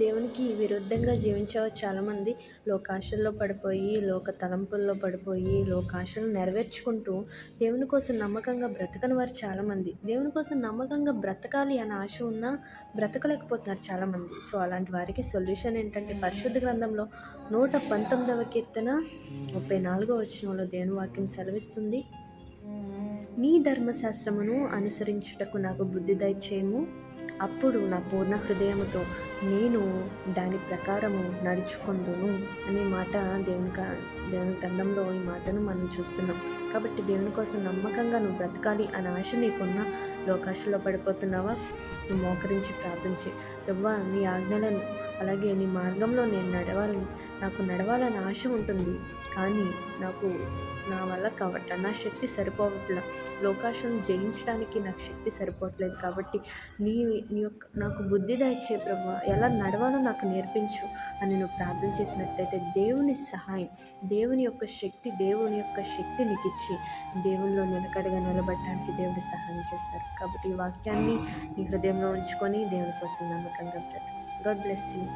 దేవునికి విరుద్ధంగా జీవించేవారు చాలామంది లోకాశల్లో పడిపోయి లోక తలంపుల్లో పడిపోయి లోకాశలు నెరవేర్చుకుంటూ దేవుని కోసం నమ్మకంగా బ్రతకని వారు చాలామంది దేవుని కోసం నమ్మకంగా బ్రతకాలి అనే ఆశ ఉన్నా బ్రతకలేకపోతున్నారు చాలామంది సో అలాంటి వారికి సొల్యూషన్ ఏంటంటే పరిశుద్ధ గ్రంథంలో నూట పంతొమ్మిదవ కీర్తన ముప్పై నాలుగో వచనంలో దేవుని వాక్యం సెలవిస్తుంది. నీ ధర్మశాస్త్రమును అనుసరించుటకు నాకు బుద్ధి దయచేయము. అప్పుడు నా పూర్ణ హృదయముతో నేను దాని ప్రకారము నడుచుకుందును అనే మాట దేవుని కా దేవుని గ్రంథంలో ఈ మాటను మనం చూస్తున్నాం. కాబట్టి దేవుని కోసం నమ్మకంగా నువ్వు బ్రతకాలి అనే ఆశ నీకున్న లోకాశలో పడిపోతున్నావా? నువ్వు మోకరించి ప్రార్థించి రవ్వా నీ ఆజ్ఞలను అలాగే నీ మార్గంలో నేను నడవాలని నాకు నడవాలని ఆశ ఉంటుంది. కానీ నాకు నా వల్ల కావట నా శక్తి సరిపోవట్ల. లోకాశను జయించడానికి నాకు శక్తి సరిపోవట్లేదు కాబట్టి నీ నీ యొక్క నాకు బుద్ధి దయచే ప్రభు ఎలా నడవాలో నాకు నేర్పించు అని నువ్వు ప్రార్థన చేసినట్లయితే దేవుని సహాయం దేవుని యొక్క శక్తి దేవుని యొక్క శక్తి నీకు ఇచ్చి దేవుల్లో నిలకడగా నిలబడటానికి దేవుడు సహాయం చేస్తారు. కాబట్టి ఈ వాక్యాన్ని నీ హృదయంలో ఉంచుకొని దేవుని కోసం నమ్మకంగా బ్రతుకు God bless you.